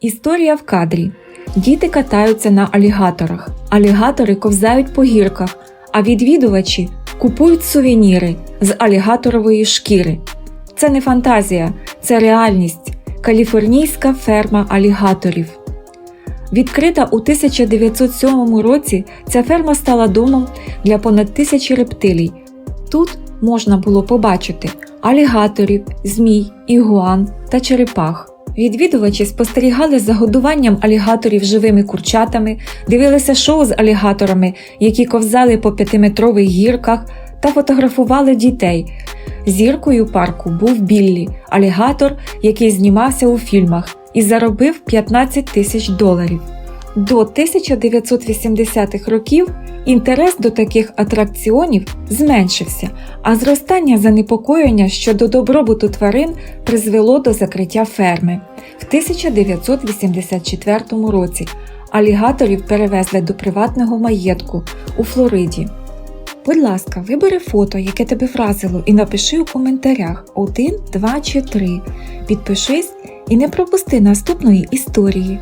Історія в кадрі. Діти катаються на алігаторах. Алігатори ковзають по гірках, а відвідувачі купують сувеніри з алігаторової шкіри. Це не фантазія, це реальність. Каліфорнійська ферма алігаторів. Відкрита у 1907 році, ця ферма стала домом для понад тисячі рептилій. Тут можна було побачити алігаторів, змій, ігуан та черепах. Відвідувачі спостерігали за годуванням алігаторів живими курчатами, дивилися шоу з алігаторами, які ковзали по п'ятиметрових гірках, та фотографували дітей. Зіркою парку був Біллі, алігатор, який знімався у фільмах і заробив 15 тисяч доларів. До 1980-х років інтерес до таких атракціонів зменшився, а зростання занепокоєння щодо добробуту тварин призвело до закриття ферми. В 1984 році алігаторів перевезли до приватного маєтку у Флориді. Будь ласка, вибери фото, яке тебе вразило, і напиши у коментарях 1, 2 чи 3. Підпишись і не пропусти наступної історії.